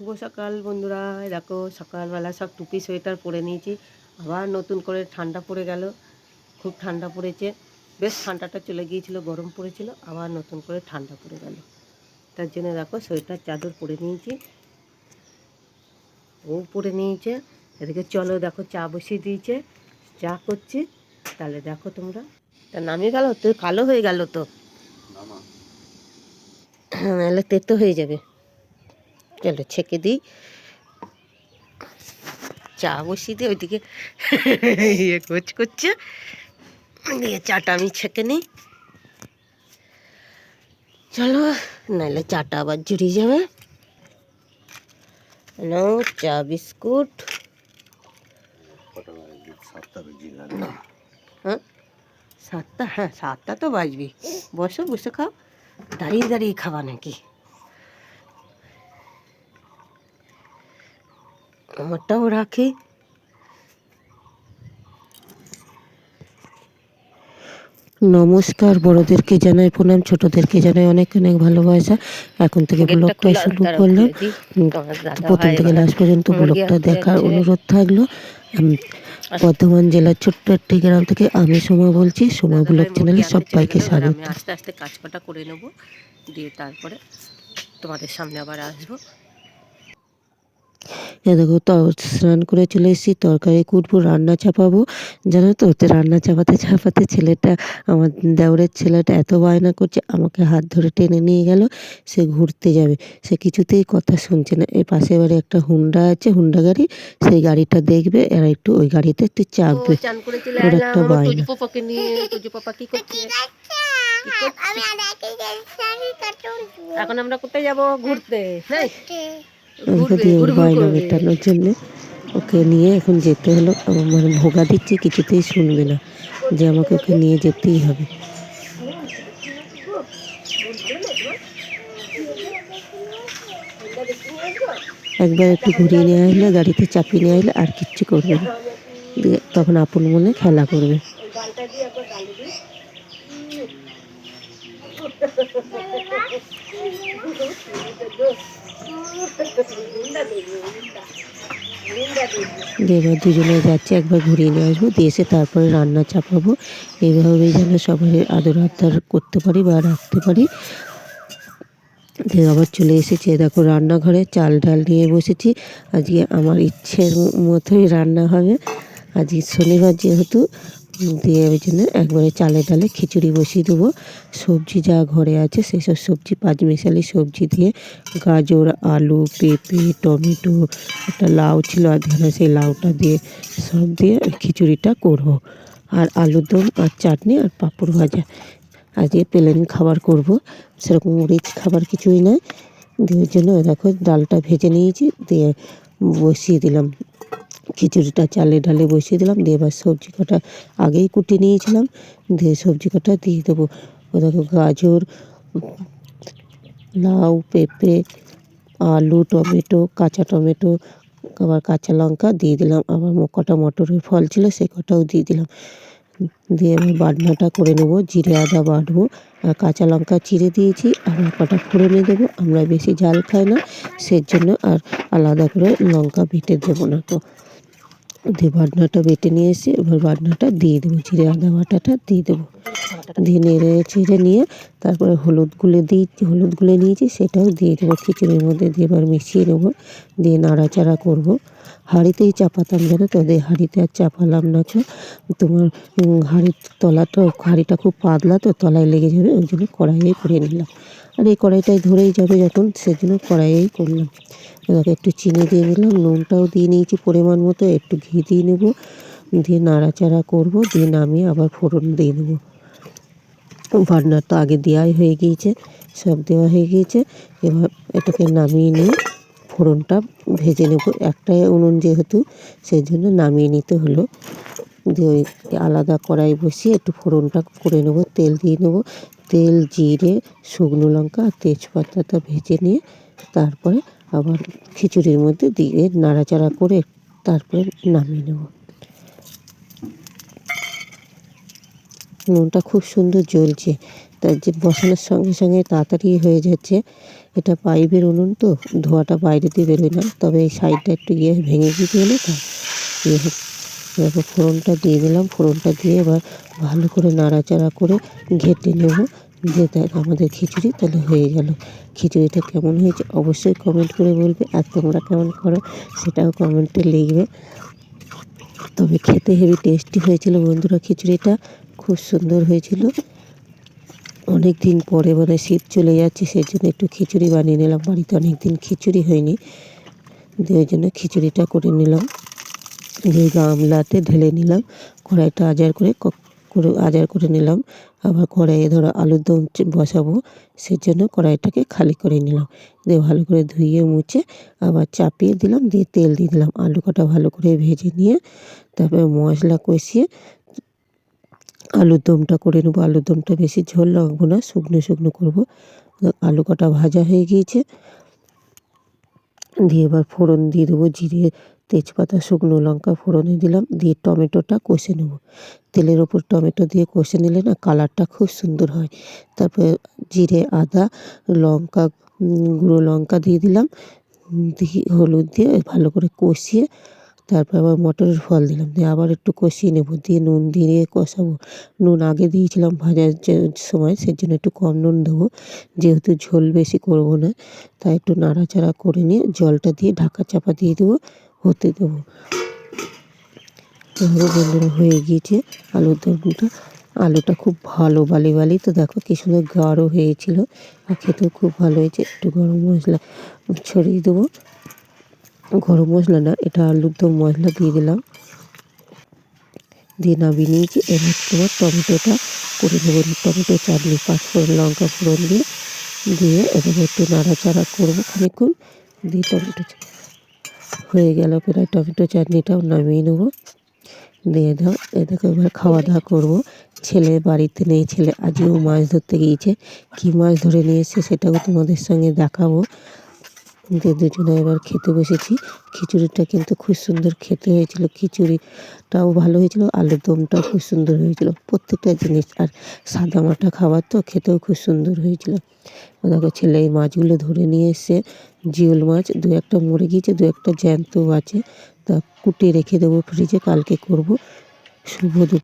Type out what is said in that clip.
শুভ সকাল বন্ধুরা। দেখো সকালবেলা সব টুপি সোয়েটার পরে নিয়েছি। আবার নতুন করে ঠান্ডা পড়ে গেল। খুব ঠান্ডা পড়েছে। বেশ ঠান্ডাটা চলে গিয়েছিল গরম পড়েছিল। আবার নতুন করে ঠান্ডা পড়ে গেল। তার জন্য দেখো সোয়েটার চাদর পরে নিয়েছি। ও পরে নিয়েছে। এদিকে চলো দেখো চা বসিয়ে দিয়েছে। চা করছি। তাহলে দেখো তোমরা। তা নামিয়ে গেল? তো কালো হয়ে গেল তো? নাহলে তেতো হয়ে যাবে। চলো ছেঁকে দিই। চা বসিয়ে দিয়ে ওইদিকে ইয়ে কোচ করছে। দিয়ে চাটা আমি ছেঁকে নিই। চলো, নাহলে চাটা আবার জুড়িয়ে যাবে। নাও, চা, বিস্কুট। হ্যাঁ সাতটা হ্যাঁ সাতটা তো বাজবি বসো, বসে খাও। দাঁড়িয়ে দাঁড়িয়ে খাওয়া নাকি? আমারটাও রাখি নমস্কার বড়দেরকে জানাই প্রণাম ছোটদেরকে জানাই অনেক অনেক ভালোবাসা এখন থেকে ব্লগটা শুরু করলাম। প্রথম থেকে লাস্ট পর্যন্ত ব্লগটা দেখার অনুরোধ থাকল। উম, বর্ধমান জেলার ছোট্ট একটি গ্রাম থেকে আমি সোমা বলছি। সোমা ব্লগ চ্যানেলে সবাইকে স্বাগত। আস্তে আস্তে কাজ কটা করে নেব। দিয়ে তারপরে তোমাদের সামনে আবার আসব। এ দেখো তো স্নান করে চলে এসেছি তরকারি কুটবো রান্না চাপাবো। জানো তো রান্না চাপাতে চাপাতে ছেলেটা আমার দেওরের ছেলেটা এত বায়না করছে আমাকে হাত ধরে টেনে নিয়ে গেল সে ঘুরতে যাবে। সে কিছুতেই কথা শুনছে না। এই পাশে বাড়ি একটা হুন্ডা আছে হুন্ডা গাড়ি সেই গাড়িটা দেখবে আর একটু ওই গাড়িতে একটু চাপবে। ওর একটা বায়না। এখন আমরা কোথায় যাব? ঘুরতে। হ্যাঁ দিয়ে ওর বায়না মেটানোর জন্য। ওকে নিয়ে এখন যেতে হলো। আমার মানে ভোগা দিচ্ছি কিছুতেই শুনবে না যে আমাকে ওকে নিয়ে যেতেই হবে। একবার একটু ঘুরিয়ে নিয়ে আসলে গাড়িতে চাপিয়ে নিয়ে আসলে আর কিচ্ছু করবে না। দিয়ে তখন আপন মনে খেলা করবে। এবার দুজনে যাচ্ছে, একবার ঘুরিয়ে নিয়ে আসব, দিয়ে এসে তারপরে রান্না চাপাবো। এইভাবেই যেন সবাই আদর আবদার করতে পারি বা রাখতে পারি। আবার চলে এসেছি দেখো রান্নাঘরে চাল ডাল নিয়ে বসেছি। আজকে আমার ইচ্ছের মতোই রান্না হবে। আজকে শনিবার যেহেতু দিয়ে ওই জন্য একবারে চালে ডালে খিচুড়ি বসিয়ে দেবো। সবজি যা ঘরে আছে সেই সব সবজি, পাঁচমিশালি সবজি দিয়ে গাজর, আলু, পেঁপে, টমেটো, একটা লাউ ছিল আধখানা, সেই লাউটা দিয়ে সব দিয়ে খিচুড়িটা করব। আর আলুর দম, আর চাটনি, আর পাঁপড় ভাজা। আজকে প্লেন খাবার করব, সেরকম রিচ খাবার কিছুই নয়। দিয়ে জন্য দেখো ডালটা ভেজে নিয়েছি, দিয়ে বসিয়ে দিলাম। খিচুড়িটা চালে ডালে বসিয়ে দিলাম, দিয়ে এবার সবজি কটা আগেই কুটে নিয়েছিলাম, দিয়ে সবজি কটা দিয়ে দেবো। ওদেরকে গাজর, লাউ, পেঁপে, আলু, টমেটো, কাঁচা টমেটো, আবার কাঁচা লঙ্কা দিয়ে দিলাম। আবার কটা মটরের ফল ছিল, সে কটাও দিয়ে দিলাম। দিয়ে আমি বাটনাটা করে নেব, জিরে আদা বাটবো, আর কাঁচা লঙ্কা চিড়ে দিয়েছি আবার কটা ফোড়নে দেবো। আমরা বেশি ঝাল খাই না সেই জন্য আর আলাদা করে লঙ্কা বেটে দেবো না তো। দিয়ে বাটনাটা বেটে নিয়ে এসে এবার বাটনাটা দিয়ে দেবো, জিরে আদা বাটাটা দিয়ে দেবো। দিয়ে নেড়ে চেড়ে নিয়ে তারপরে হলুদ গুলে দিই, হলুদ গুলে নিয়েছি, সেটাও দিয়ে দেবো, খিচুড়ির মধ্যে দিয়ে এবার মিশিয়ে নেব, দিয়ে নাড়াচাড়া করব। হাঁড়িতেই চাপাতাম জানো তো? দিয়ে হাঁড়িতে আর চাপালাম না তো তোমার হাঁড়ির তলাটা, হাঁড়িটা খুব পাতলা তো, তলায় লেগে যাবে, ওই জন্য কড়াইয়ে করে নিলাম। আর এই কড়াইটাই ধরেই যাবে যখন, সেজন্য কড়াইয়েই করলাম। এবার একটু চিনি দিয়ে নিলাম, নুনটাও দিয়ে নিয়েছি পরিমাণ মতো, একটু ঘি দিয়ে নেব, দিয়ে নাড়াচাড়া করব, দিয়ে নামিয়ে আবার ফোড়ন দিয়ে দেবো বাটনার তো আগে দেওয়াই হয়ে গিয়েছে, সব দেওয়া হয়ে গিয়েছে, এবার এটাকে নামিয়ে নিয়ে ফোড়নটা ভেজে নেব। একটাই উনুন যেহেতু, সেই জন্য নামিয়ে নিতে হলো। দিয়ে ওই আলাদা কড়াই বসিয়ে একটু ফোড়নটা করে নেব, তেল দিয়ে নেব। তেল, জিরে, শুকনো লঙ্কা আর তেজপাতাটা ভেজে নিয়ে তারপরে আবার খিচুড়ির মধ্যে দিয়ে নাড়াচাড়া করে তারপরে নামিয়ে নেব। নুনটা খুব সুন্দর জ্বলছে। তার যে বসানোর সঙ্গে সঙ্গে তাড়াতাড়ি হয়ে যাচ্ছে। এটা পাইপের উনুন তো, ধোঁয়াটা বাইরে দিয়ে বেরোয় না। তবে এই সাইডটা একটু ইয়ে ভেঙে গিয়ে গেলে তো। এরপর ফোড়নটা দিয়ে দিলাম। ফোড়নটা দিয়ে এবার ভালো করে নাড়াচাড়া করে ঘেটে নেব। দেখ আমাদের খিচুড়ি, তাহলে হয়ে গেল। খিচুড়িটা কেমন হয়েছে অবশ্যই কমেন্ট করে বলবে। আর তোমরা কেমন করো সেটাও কমেন্টে লিখবে। তবে খেতে হেভি টেস্টি হয়েছিল বন্ধুরা খিচুড়িটা। খুব সুন্দর হয়েছিল। অনেক দিন পরে মানে শীত চলে যাচ্ছে সেই জন্য একটু খিচুড়ি বানিয়ে নিলাম। বাড়িতে অনেক দিন খিচুড়ি হয়নি ওই জন্য খিচুড়িটা করে নিলাম। দিয়ে গামলাতে ঢেলে নিলাম, কড়াইটা আজার করে করে আজার করে নিলাম। আবার কড়াইয়ে ধরো আলুর দম বসাবো সেই জন্য কড়াইটাকে খালি করে নিলাম। দিয়ে ভালো করে ধুয়ে মুছে আবার চাপিয়ে দিলাম, দিয়ে তেল দিয়ে দিলাম। আলু কটা ভালো করে ভেজে নিয়ে তারপরে মশলা কষিয়ে আলুর দমটা করে নেব। আলুর দমটা বেশি ঝোল লাগবো না, শুকনো শুকনো করব। আলু কটা ভাজা হয়ে গিয়েছে। দিয়ে এবার ফোড়ন দিয়ে দেবো, জিরে, তেজপাতা, শুকনো লঙ্কা ফোড়নে দিলাম। দিয়ে টমেটোটা কষে নেব। তেলের ওপর টমেটো দিয়ে কষে নিলে না কালারটা খুব সুন্দর হয়। তারপরে জিরে, আদা, লঙ্কা গুঁড়ো লঙ্কা দিয়ে দিলাম। দিয়ে হলুদ দিয়ে ভালো করে কষিয়ে তারপর আবার মটরের ফল দিলাম। দিয়ে আবার একটু কষিয়ে নেব। দিয়ে নুন দিয়ে কষাবো। নুন আগে দিয়েছিলাম ভাজার সময় সেই জন্য একটু কম নুন দেবো। যেহেতু ঝোল বেশি করব না, তাই একটু নাড়াচাড়া করে নিয়ে জলটা দিয়ে ঢাকা চাপা দিয়ে দেবো, হতে দেবো। বন্ধুরা হয়ে গিয়েছে আলুর দমটা। আলুটা খুব ভালো বালি বালি। তো দেখো কি সুন্দর গাঢ় হয়েছিল। আর খেতেও খুব ভালো হয়েছে। একটু গরম মশলা ছড়িয়ে দেবো। গরম মশলা না, এটা আলুর দম মশলা দিয়ে দিলাম। দিয়ে নামিয়ে নিয়েছি। এবার তোমার টমেটোটা করে দেবো টমেটো, চাটনি, পাঁচফোড়ন লঙ্কা ফোড়ন দিয়ে দিয়ে এবার একটু নাড়াচাড়া করব খানিকক্ষণ। দিয়ে টমেটো হয়ে গেল প্রায়। টমেটো, চাটনিটাও নামিয়ে নেব। দিয়ে দাও। এটাকে এবার খাওয়া দাওয়া করব। ছেলে বাড়িতে নেই, ছেলে আজকেও মাছ ধরতে গিয়েছে। কী মাছ ধরে নিয়ে এসেছে সেটাও তোমাদের সঙ্গে দেখাবো। দিয়ে দুজনে এবার খেতে বসেছি। খিচুড়িটা কিন্তু খুব সুন্দর খেতে হয়েছিল। খিচুড়িটাও ভালো হয়েছিল, আলুর দমটাও খুব সুন্দর হয়েছিল। প্রত্যেকটা জিনিস আর সাদা মাটা খাবার তো খেতেও খুব সুন্দর হয়েছিল। দেখো ছেলে এই মাছগুলো ধরে নিয়ে এসে জিওল মাছ, দু একটা মরে গিয়েছে দু একটা জ্যান্ত আছে। তা কুটে রেখে দেবো ফ্রিজে কালকে করব। শুভ